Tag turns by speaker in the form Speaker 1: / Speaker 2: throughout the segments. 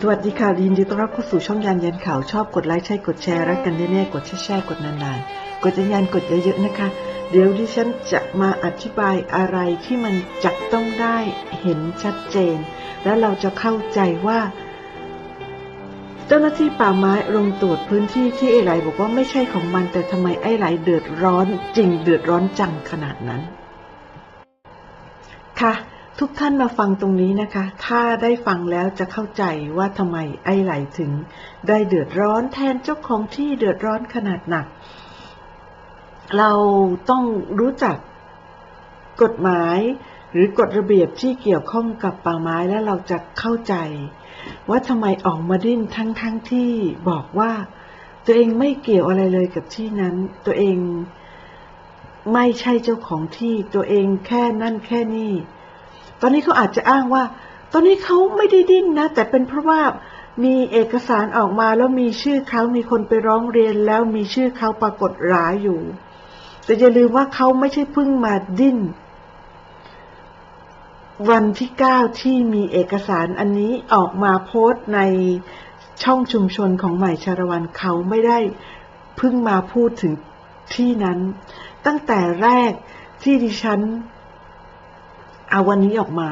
Speaker 1: สวัสดีค่ะยินดีต้อนรับเข้าสู่ช่องยานยันข่าวชอบกดไลค์ใช่กดแชร์รักกันแน่ๆกดแชร์ๆกดนานๆ กดยันยันกดเยอะๆนะคะ เดี๋ยวดิฉันจะมาอธิบายอะไรที่มันจับต้องได้เห็นชัดเจน และเราจะเข้าใจว่า เจ้าหน้าที่ป่าไม้ลงตรวจพื้นที่ที่ไอ้ไหลบอกว่าไม่ใช่ของมัน แต่ทำไมไอ้ไหลเดือดร้อนจริงเดือดร้อนจังขนาดนั้น ค่ะ ทุกท่านมาฟังตรงนี้นะคะ ถ้าได้ฟังแล้วจะเข้าใจว่าทำไมไอ้ไหลถึง ได้เดือดร้อนแทนเจ้าของที่เดือดร้อนขนาดหนัก เราต้องรู้จักกฎหมายหรือกฎระเบียบที่เกี่ยวข้องกับป่าไม้และเราจะเข้าใจ ว่าทำไมออกมาดิ้นทั้งทั้งที่บอกว่า ตัวเองไม่เกี่ยวอะไรเลยกับที่นั้น ตัวเองไม่ใช่เจ้าของที่ตัวเองแค่นั่นแค่นี่ ตอนนี้เขาอาจจะอ้างว่า ตอนนี้เขาไม่ได้ดิ้นนะ แต่เป็นเพราะว่ามีเอกสารออกมาแล้วมีชื่อเขามีคนไปร้องเรียนแล้วมีชื่อเขาปรากฏหราอยู่ แต่อย่าลืมว่าเขาไม่ใช่เพิ่งมาดิ้น วันที่เก้าที่มีเอกสารอันนี้ออกมาโพสต์ในช่องชุมชนของใหม่ชาละวันเขาไม่ได้เพิ่งมาพูดถึงที่นั้น ตั้งแต่แรกที่ดิฉัน เอาวันนี้ออกมา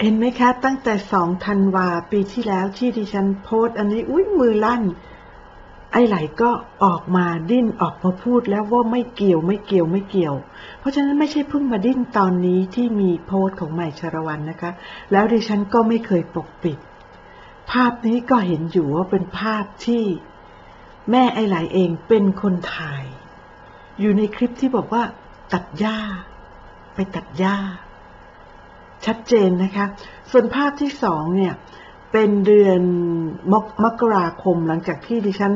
Speaker 1: เห็นไหมคะ ตั้งแต่สองธันวาปีที่แล้วที่ดิฉันโพสอันนี้ อุ้ยมือลั่น ไอ้ไหลก็ออกมาดิ้นออกมาพูดแล้วว่าไม่เกี่ยวไม่เกี่ยวไม่เกี่ยว เพราะฉะนั้นไม่ใช่เพิ่งมาดิ้นตอนนี้ที่มีโพสต์ของใหม่ชรวันนะคะ แล้วดิฉันก็ไม่เคยปกปิด ภาพนี้ก็เห็นอยู่ว่าเป็นภาพที่แม่ไอ้ไหลเองเป็นคนถ่าย อยู่ในคลิปที่บอกว่า ตัดหญ้า ไปตัดหญ้า ชัดเจนนะคะ ส่วนภาพที่สองเนี่ยเป็นเดือนมกมกราคมหลังจากที่ดิฉัน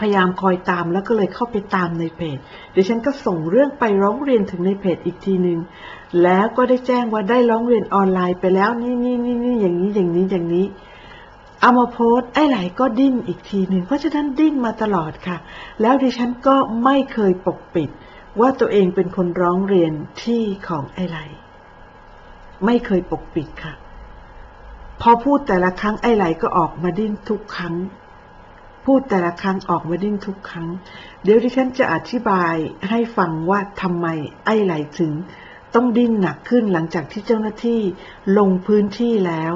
Speaker 1: พยายามคอยตามแล้วก็เลยเข้าไปตามในเพจดิฉันก็ส่งเรื่องไปร้องเรียนถึงในเพจอีกทีหนึง่งแล้วก็ได้แจ้งว่าได้ร้องเรียนออนไลน์ไปแล้วนี่นี่นี่นี่อย่างนี้อย่างนี้อย่างนี้เอามาโพสต์ไอ้ไหลก็ดิ้นอีกทีหนึ่งเพราะฉะนั้นดิ้นมาตลอดค่ะ แล้วดิฉันก็ไม่เคยปกปิด ว่าตัวเองเป็นคนร้องเรียนที่ของไอ้ไหลไม่เคยปกปิดค่ะ พอพูดแต่ละครั้งไอ้ไหลก็ออกมาดิ้นทุกครั้ง พูดแต่ละครั้งออกมาดิ้นทุกครั้ง เดี๋ยวดิฉันจะอธิบายให้ฟังว่าทำไมไอ้ไหลถึง ต้องดิ้นหนักขึ้นหลังจากที่เจ้าหน้าที่ลงพื้นที่แล้ว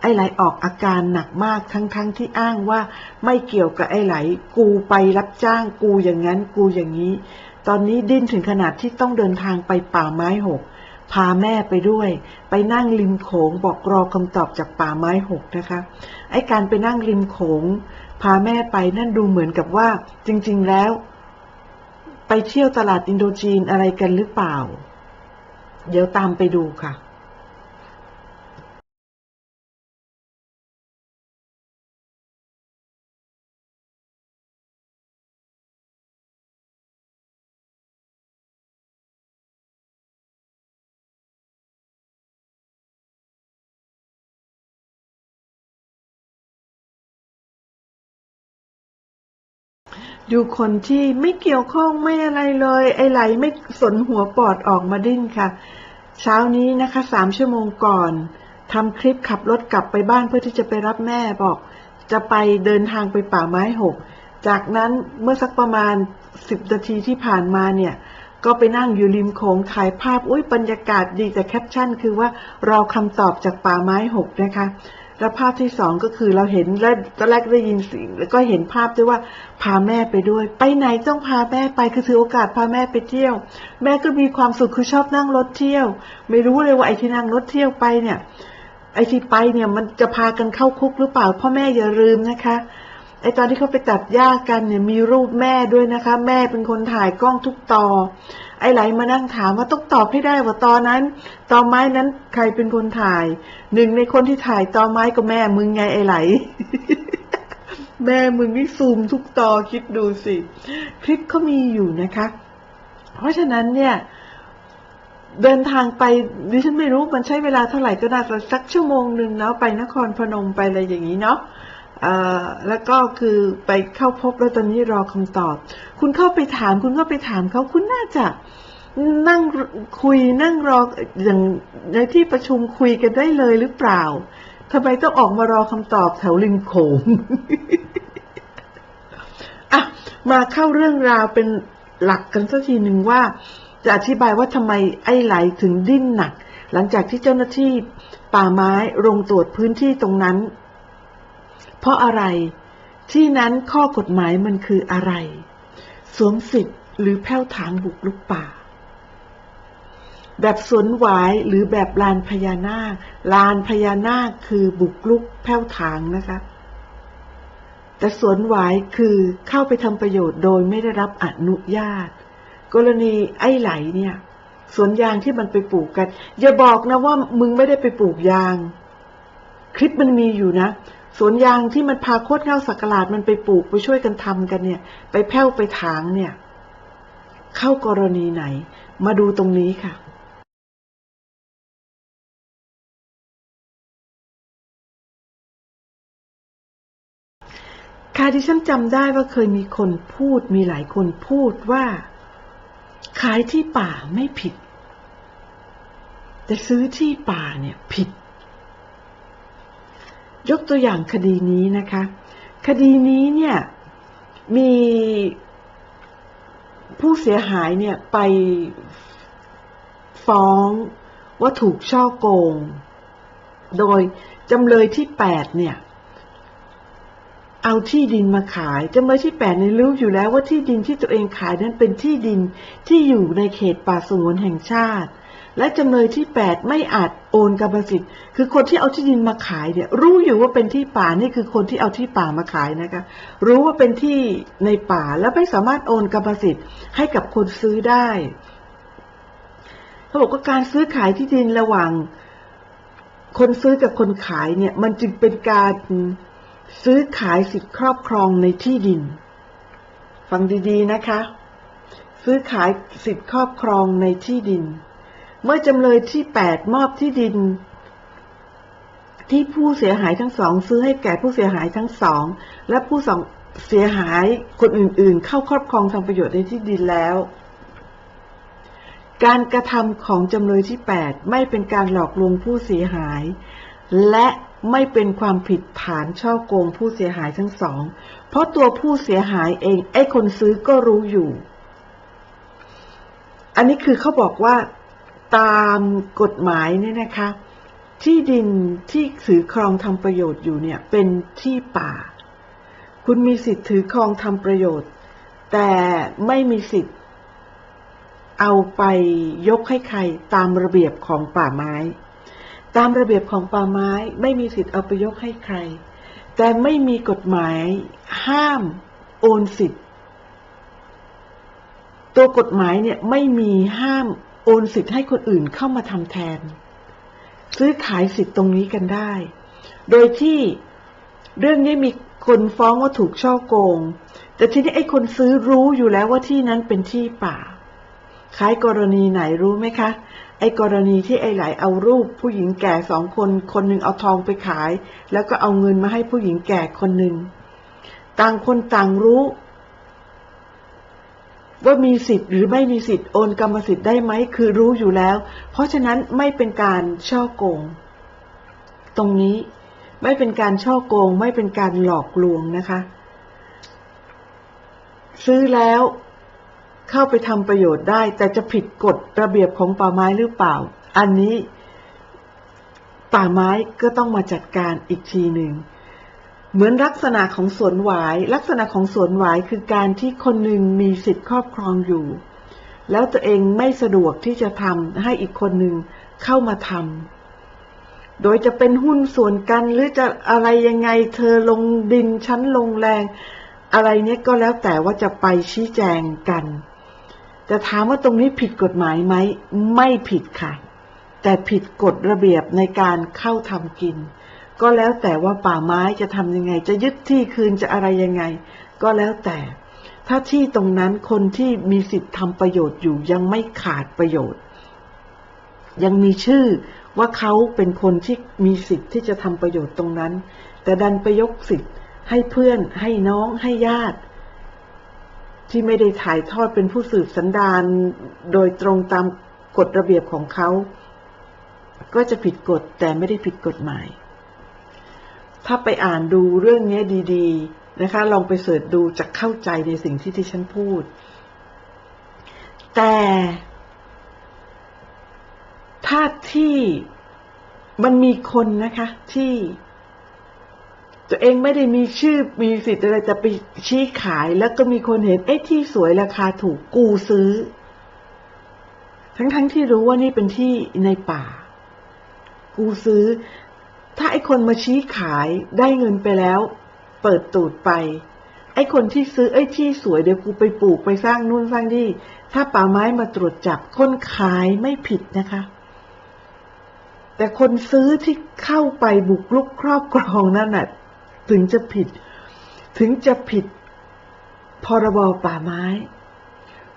Speaker 1: ไอ้ไหลออกอาการหนักมากทั้งๆทที่อ้างว่าไม่เกี่ยวกับไอ้ไหล กูไปรับจ้างกูอย่างนั้นกูอย่างนี้ ตอนนี้ดิ้นถึงขนาดที่ต้องเดินทางไปป่าไม้หก พาแม่ไปด้วย ไปนั่งริมโขงบอกรอคำตอบจากป่าไม้หกนะคะ ไอ้การไปนั่งริมโขง พาแม่ไปนั่นดูเหมือนกับว่า จริง ๆแล้ว ไปเที่ยวตลาดอินโดจีนอะไรกันหรือเปล่า เดี๋ยวตามไปดูค่ะ ดูคนที่ไม่เกี่ยวข้องไม่อะไรเลย ไอ้ไหลไม่สนหัวปอดออกมาดิ้นค่ะ เช้านี้นะคะสามชั่วโมงก่อนทำคลิปขับรถกลับไปบ้านเพื่อที่จะไปรับแม่บอก จะไปเดินทางไปป่าไม้หก จากนั้นเมื่อสักประมาณสิบนาทีที่ผ่านมาเนี่ย ก็ไปนั่งอยู่ริมโขงถ่ายภาพอุ้ยบรรยากาศดีแต่แคปชั่น คือว่ารอคำตอบจากป่าไม้หกนะคะ แล้วภาพที่สองก็คือเราเห็นและตอนแรกได้ยินเสียงแล้วก็เห็นภาพด้วยว่าพาแม่ไปด้วย ไปไหนต้องพาแม่ไปคือถือโอกาสพาแม่ไปเที่ยว แม่ก็มีความสุขคือชอบนั่งรถเที่ยว ไม่รู้เลยว่าไอ้ที่นั่งรถเที่ยวไปเนี่ย ไอ้ที่ไปเนี่ยมันจะพากันเข้าคุกหรือเปล่าพ่อแม่อย่าลืมนะคะไอ้ตอนที่เขาไปตัดหญ้ากันเนี่ยมีรูปแม่ด้วยนะคะ แม่เป็นคนถ่ายกล้องทุกตอ ไอ้ไหลมานั่งถามว่าต้องตอบให้ได้ว่าตอนนั้นตอไม้นั้นใครเป็นคนถ่าย หนึ่งในคนที่ถ่ายตอไม้ก็แม่มึงไงไอ้ไหล แม่มึงนี่ซูมทุกตอคิดดูสิ คลิปเขามีอยู่นะคะ เพราะฉะนั้นเนี่ยเดินทางไปดิฉันไม่รู้มันใช้เวลาเท่าไหร่ก็น่าจะสักชั่วโมงหนึ่งแล้วไปนครพนมไปอะไรอย่างนี้เนาะ แล้วก็คือไปเข้าพบแล้วตอนนี้รอคำตอบ คุณเข้าไปถาม คุณเข้าไปถามเขาคุณน่าจะนั่งคุยนั่งรออย่างในที่ประชุมคุยกันได้เลยหรือเปล่าทำไมต้องออกมารอคำตอบแถวริมโขงอะมาเข้าเรื่องราวเป็นหลักกันสักทีหนึ่งว่า จะอธิบายว่าทำไมไอ้ไหลถึงดิ้นหนัก หลังจากที่เจ้าหน้าที่ป่าไม้ลงตรวจพื้นที่ตรงนั้น เพราะอะไร ที่นั้นข้อกฎหมายมันคืออะไร สวมสิทธิ์หรือแผ้วถางบุกลุกป่า แบบสวนหวายหรือแบบลานพญานาค ลานพญานาคคือบุกลุกแผ้วถางนะคะแต่สวนหวายคือเข้าไปทำประโยชน์โดยไม่ได้รับอนุญาต กรณีไอ้ไหลเนี่ยสวนยางที่มันไปปลูกกัน อย่าบอกนะว่ามึงไม่ได้ไปปลูกยาง คลิปมันมีอยู่นะ สวนยางที่มันพาโคตรเง่าสักหลาดมันไปปลูกไปช่วยกันทำกันเนี่ย ไปแผ้วไปถางเนี่ย เข้ากรณีไหน มาดูตรงนี้ค่ะค่ะที่ฉันจำได้ว่าเคยมีคนพูดมีหลายคนพูดว่า ขายที่ป่าไม่ผิด แต่ซื้อที่ป่าเนี่ยผิด ยกตัวอย่างคดีนี้นะคะ คดีนี้เนี่ยมีผู้เสียหายเนี่ยไปฟ้องว่าถูกช่อโกง โดยจำเลยที่แปดเนี่ย เอาที่ดินมาขายจำเลยที่แปดในรู้อยู่แล้วว่าที่ดินที่ตัวเองขายนั้นเป็นที่ดินที่อยู่ในเขตป่าสงวนแห่งชาติ และจำเลยที่แปดไม่อาจโอนกรรมสิทธิ์ คือคนที่เอาที่ดินมาขายเนี่ยรู้อยู่ว่าเป็นที่ป่านี่คือคนที่เอาที่ป่ามาขายนะคะ รู้ว่าเป็นที่ในป่าแล้วไม่สามารถโอนกรรมสิทธิ์ให้กับคนซื้อได้เขาบอกว่าการซื้อขายที่ดินระหว่าง คนซื้อกับคนขายเนี่ย มันจึงเป็นการซื้อขายสิทธิครอบครองในที่ดิน ฟังดีๆนะคะ ซื้อขายสิทธิครอบครองในที่ดิน เมื่อจำเลยที่แปดมอบที่ดิน ที่ผู้เสียหายทั้งสอง ซื้อให้แก่ผู้เสียหายทั้งสอง และผู้สองเสียหายคนอื่นๆ เข้าครอบครองทางประโยชน์ในที่ดินแล้ว การกระทำของจำเลยที่ 8 ไม่เป็นการหลอกลวงผู้เสียหาย และไม่เป็นความผิดฐานช่อโกงผู้เสียหายทั้งสอง เพราะตัวผู้เสียหายเองไอ้คนซื้อก็รู้อยู่ อันนี้คือเขาบอกว่า ตามกฎหมายเนี่ยนะคะ ที่ดินที่ถือครองทำประโยชน์อยู่เนี่ยเป็นที่ป่า คุณมีสิทธิ์ถือครองทำประโยชน์ แต่ไม่มีสิทธิ์ เอาไปยกให้ใครตามระเบียบของป่าไม้ ตามระเบียบของป่าไม้ไม่มีสิทธิ์เอาไปยกให้ใคร แต่ไม่มีกฎหมายห้ามโอนสิทธิ์ ตัวกฎหมายเนี่ยไม่มีห้าม โอนสิทธิ์ให้คนอื่นเข้ามาทำแทน ซื้อขายสิทธิ์ตรงนี้กันได้ โดยที่เรื่องนี้มีคนฟ้องว่าถูกช่อโกง แต่ทีนี้ไอ้คนซื้อรู้อยู่แล้วว่าที่นั้นเป็นที่ป่าคล้ายกรณีไหนรู้ไหมคะ ไอ้กรณีที่ไอ้หลายเอารูปผู้หญิงแก่สองคน คนหนึ่งเอาทองไปขาย แล้วก็เอาเงินมาให้ผู้หญิงแก่คนหนึ่ง ต่างคนต่างรู้ ว่ามีสิทธิ์หรือไม่มีสิทธิ์โอนกรรมสิทธิ์ได้ไหมคือรู้อยู่แล้ว เพราะฉะนั้นไม่เป็นการช่อโกง ตรงนี้ไม่เป็นการช่อโกง ไม่เป็นการหลอกลวงนะคะ ซื้อแล้วเข้าไปทำประโยชน์ได้ แต่จะผิดกฎระเบียบของป่าไม้หรือเปล่า อันนี้ป่าไม้ก็ต้องมาจัดการอีกทีหนึ่ง เหมือนลักษณะของสวนหวาย ลักษณะของสวนหวายคือการที่คนหนึ่งมีสิทธิ์ครอบครองอยู่ แล้วตัวเองไม่สะดวกที่จะทำให้อีกคนหนึ่งเข้ามาทำโดยจะเป็นหุ้นส่วนกันหรือจะอะไรยังไงเธอลงดินชั้นลงแรง อะไรเนี้ยก็แล้วแต่ว่าจะไปชี้แจงกันแต่ถามว่าตรงนี้ผิดกฎหมายไหมไม่ผิดค่ะ แต่ผิดกฎระเบียบในการเข้าทำกิน ก็แล้วแต่ว่าป่าไม้จะทำยังไง จะยึดที่คืนจะอะไรยังไง ก็แล้วแต่ ถ้าที่ตรงนั้นคนที่มีสิทธิ์ทำประโยชน์อยู่ยังไม่ขาดประโยชน์ ยังมีชื่อว่าเขาเป็นคนที่มีสิทธิ์ที่จะทำประโยชน์ตรงนั้น แต่ดันไปยกสิทธิ์ให้เพื่อนให้น้องให้ญาติ ที่ไม่ได้ถ่ายทอดเป็นผู้สืบสันดานโดยตรงตามกฎระเบียบของเขา ก็จะผิดกฎแต่ไม่ได้ผิดกฎหมาย ถ้าไปอ่านดูเรื่องนี้ดีๆนะคะ ลองไปเสิร์ชดูจะเข้าใจในสิ่งที่ที่ฉันพูด แต่ถ้าที่มันมีคนนะคะ ที่ ตัวเองไม่ได้มีชื่อมีสิทธิ์อะไรแต่ไปชี้ขายแล้วก็มีคนเห็นเอ๊ะที่สวยราคาถูกกูซื้อ ทั้งๆทที่รู้ว่านี่เป็นที่ในป่า กูซื้อ ถ้าไอ้คนมาชี้ขายได้เงินไปแล้ว เปิดตูดไป ไอ้คนที่ซื้อไอ้ที่สวยเดี๋ยวกูไปปลูกไปสร้างนู่นสร้างนี่ถ้าป่าไม้มาตรวจจับคนขายไม่ผิดนะคะ แต่คนซื้อที่เข้าไปบุกลุกครอบครองนั่นน่ะถึงจะผิด ถึงจะผิดพรบป่าไม้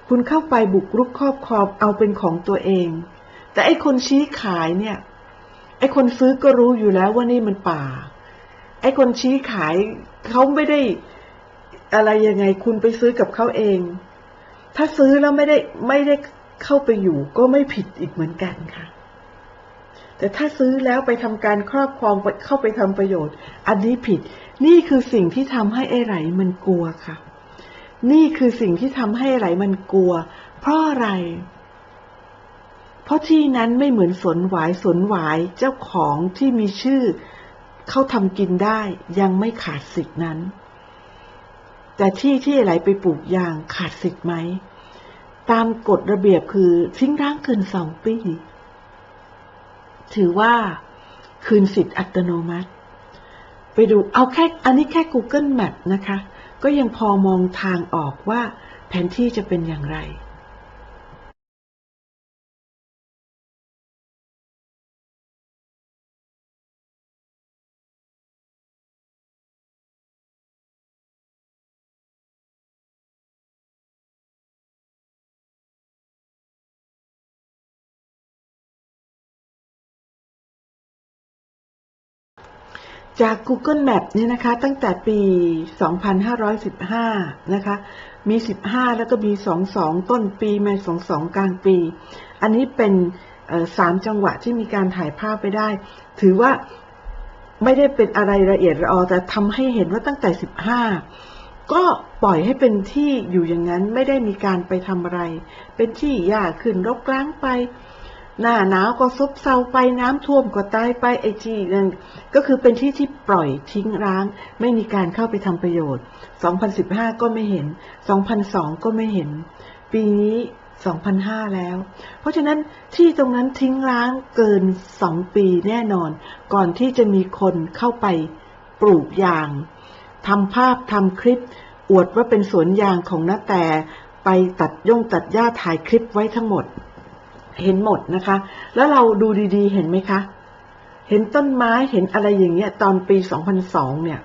Speaker 1: คุณเข้าไปบุกรุกครอบครองเอาเป็นของตัวเอง แต่ไอ้คนชี้ขายเนี่ย คนซื้อก็รู้อยู่แล้วว่านี่มันป่า ไอ้คนชี้ขายเขาไม่ได้อะไรยังไงคุณไปซื้อกับเขาเอง ถ้าซื้อแล้วไม่ได้ไม่ได้เข้าไปอยู่ก็ไม่ผิดอีกเหมือนกันค่ะ แต่ถ้าซื้อแล้วไปทำการครอบครองเข้าไปทำประโยชน์ อันนี้ผิด นี่คือสิ่งที่ทำให้ไอ้ไหลมันกลัวค่ะ นี่คือสิ่งที่ทำให้ไอ้ไหลมันกลัว เพราะอะไรเพราะที่นั้นไม่เหมือนสวนหวายสวนหวายเจ้าของที่มีชื่อ เขาทำกินได้ยังไม่ขาดสิทธินั้น แต่ที่ที่ไหลไปปลูกยางขาดสิทธิ์ไหม ตามกฎระเบียบคือทิ้งร้างเกินสองปี ถือว่าคืนสิทธิ์อัตโนมัติ ไปดูเอาแค่อันนี้แค่ Google Map นะคะ ก็ยังพอมองทางออกว่าแผนที่จะเป็นอย่างไร จาก Google Map เนี่ยนะคะ ตั้งแต่ปี 2515 นะคะ มี 15 แล้วก็มี 22 ต้นปีมา 22 กลางปี อันนี้เป็นเอ่อสามจังหวะที่มีการถ่ายภาพไปได้ ถือว่าไม่ได้เป็นอะไรละเอียดละออแต่ทำให้เห็นว่าตั้งแต่ 15 ก็ปล่อยให้เป็นที่อยู่อย่างนั้นไม่ได้มีการไปทำอะไร เป็นที่หญ้าขึ้นรกร้างไป หน้าหนาวก็ซบเซาไปน้ำท่วมก็ตายไปไอที่นั่นก็คือเป็นที่ที่ปล่อยทิ้งร้าง ไม่มีการเข้าไปทำประโยชน์ 2015 ก็ไม่เห็น 2002 ก็ไม่เห็น ปีนี้ 2005 แล้ว เพราะฉะนั้นที่ตรงนั้นทิ้งร้างเกิน 2 ปีแน่นอน ก่อนที่จะมีคนเข้าไปปลูกยางทำภาพทำคลิป อวดว่าเป็นสวนยางของน้าแต่ไปตัดย่งตัดหญ้าถ่ายคลิปไว้ทั้งหมด เห็นหมดนะคะ แล้วเราดูดีๆ เห็นไหมคะ เห็นต้นไม้เห็นอะไรอย่างเงี้ย ตอนปี 2002 เนี่ย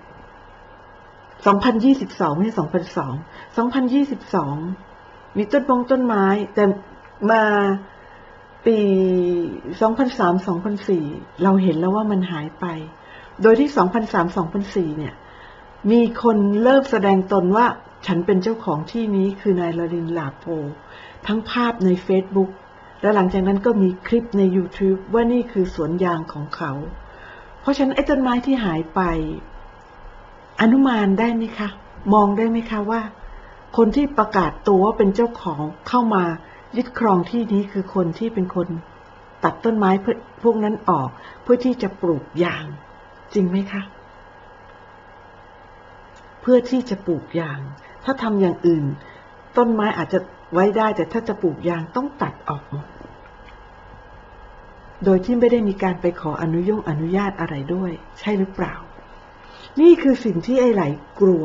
Speaker 1: 2022ไม่ใช่2002 2022 มีต้นบงต้นไม้ แต่มาปี 2003 2004 เราเห็นแล้วว่ามันหายไป โดยที่ 2003 2004 เนี่ย มีคนเริ่มแสดงตนว่าฉันเป็นเจ้าของที่นี้คือนายลรินลาโพทั้งภาพใน Facebook แล้วหลังจากนั้นก็มีคลิปใน YouTube ว่านี่คือสวนยางของเขา เพราะฉะนั้นไอ้ต้นไม้ที่หายไป อนุมานได้ไหมคะ มองได้ไหมคะว่า คนที่ประกาศตัวว่าเป็นเจ้าของเข้ามายึดครองที่นี้คือคนที่เป็นคน ตัดต้นไม้พวกนั้นออกเพื่อที่จะปลูกยาง จริงไหมคะ เพื่อที่จะปลูกยาง ถ้าทำอย่างอื่น ต้นไม้อาจจะไว้ได้แต่ถ้าจะปลูกยางต้องตัดออกหมด โดยที่ไม่ได้มีการไปขออนุยงอนุญาตอะไรด้วย ใช่หรือเปล่า นี่คือสิ่งที่ไอ้ไหลกลัว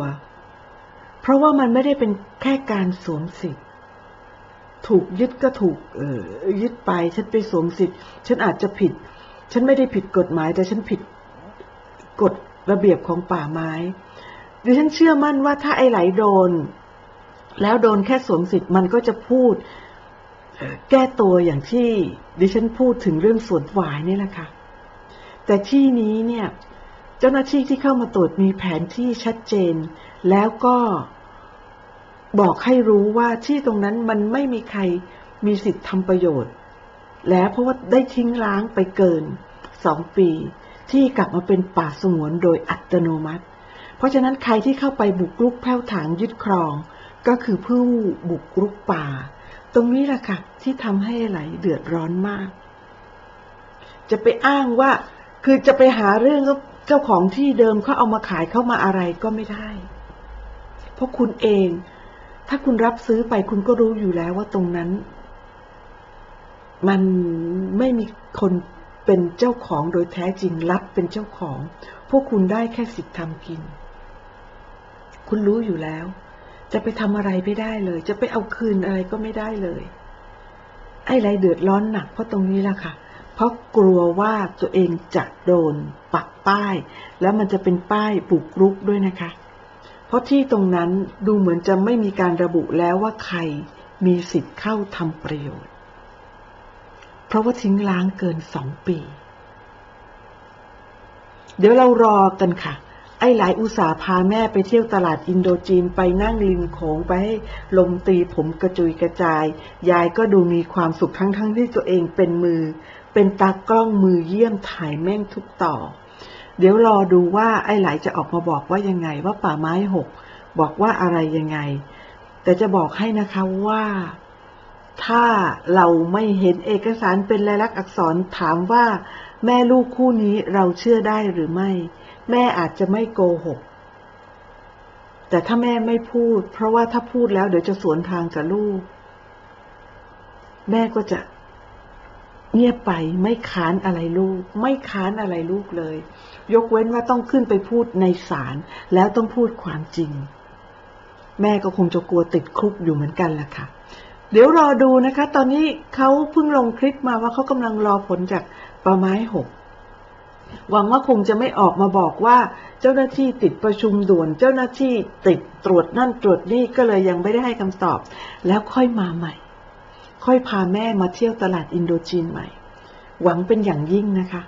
Speaker 1: เพราะว่ามันไม่ได้เป็นแค่การสวมสิทธิ์ ถูกยึดก็ถูกเออยึดไป ฉันไปสวมสิทธิ์ ฉันอาจจะผิด ฉันไม่ได้ผิดกฎหมาย แต่ฉันผิดกฎระเบียบของป่าไม้ดิฉันเชื่อมั่นว่าถ้าไอ้ไหลโดน แล้วโดนแค่สวมสิทธิ์มันก็จะพูด แก้ตัวอย่างที่ดิฉันพูดถึงเรื่องสวนหวายนี่แหละค่ะ แต่ที่นี้เนี่ย เจ้าหน้าที่ที่เข้ามาตรวจมีแผนที่ชัดเจน แล้วก็บอกให้รู้ว่าที่ตรงนั้นมันไม่มีใครมีสิทธิ์ทำประโยชน์ แล้วเพราะว่าได้ทิ้งล้างไปเกินสองปี ที่กลับมาเป็นป่าสงวนโดยอัตโนมัติ เพราะฉะนั้นใครที่เข้าไปบุกรุกแผ้วถางยึดครอง ก็คือผู้บุกรุกป่า ตรงนี้แหละค่ะ ที่ทำให้ไหลเดือดร้อนมาก จะไปอ้างว่า คือจะไปหาเรื่องเจ้าของที่เดิมเขาเอามาขายเข้ามาอะไรก็ไม่ได้ เพราะคุณเอง ถ้าคุณรับซื้อไปคุณก็รู้อยู่แล้วว่าตรงนั้น มันไม่มีคนเป็นเจ้าของโดยแท้จริงรัฐเป็นเจ้าของ พวกคุณได้แค่สิทธิ์ทำกิน คุณรู้อยู่แล้ว จะไปทำอะไรไม่ได้เลย จะไปเอาคืนอะไรก็ไม่ได้เลย ไอ้ไรเดือดร้อนหนักเพราะตรงนี้แหละค่ะ เพราะกลัวว่าตัวเองจะโดนปักป้าย แล้วมันจะเป็นป้ายบุกรุกด้วยนะคะ เพราะที่ตรงนั้นดูเหมือนจะไม่มีการระบุแล้วว่าใครมีสิทธิ์เข้าทำประโยชน์ เพราะว่าทิ้งล้างเกินสองปี เดี๋ยวเรารอกันค่ะ อ้หลายอุตสาห์พาแม่ไปเที่ยวตลาดอินโดจีนไปนั่งริมโขงไปให้ลมตีผมกระจุยกระจาย ยายก็ดูมีความสุขทั้งๆทที่ตัวเองเป็นมือ เป็นตากล้องมือเยี่ยมถ่ายแม่งทุกต่อ เดี๋ยวรอดูว่าไอ้หลายจะออกมาบอกว่ายังไงว่าป่าไม้หกบอกว่าอะไรยังไง แต่จะบอกให้นะคะว่าถ้าเราไม่เห็นเอกสารเป็นลายลักษณ์อักษรถามว่า แม่ลูกคู่นี้เราเชื่อได้หรือไม่ แม่อาจจะไม่โกหก แต่ถ้าแม่ไม่พูด เพราะว่าถ้าพูดแล้วเดี๋ยวจะสวนทางกับลูก แม่ก็จะเงียบไปไม่ค้านอะไรลูก ไม่ค้านอะไรลูกเลย ยกเว้นว่าต้องขึ้นไปพูดในศาลแล้วต้องพูดความจริง แม่ก็คงจะกลัวติดคุกอยู่เหมือนกันล่ะค่ะ เดี๋ยวรอดูนะคะ ตอนนี้เขาเพิ่งลงคลิปมาว่าเขากำลังรอผลจากปลาไม้หก หวังว่าคงจะไม่ออกมาบอกว่าเจ้าหน้าที่ติดประชุมด่วน เจ้าหน้าที่ติดตรวจนั่นตรวจนี่ก็เลยยังไม่ได้ให้คำตอบ แล้วค่อยมาใหม่ ค่อยพาแม่มาเที่ยวตลาดอินโดจีนใหม่ หวังเป็นอย่างยิ่งนะคะ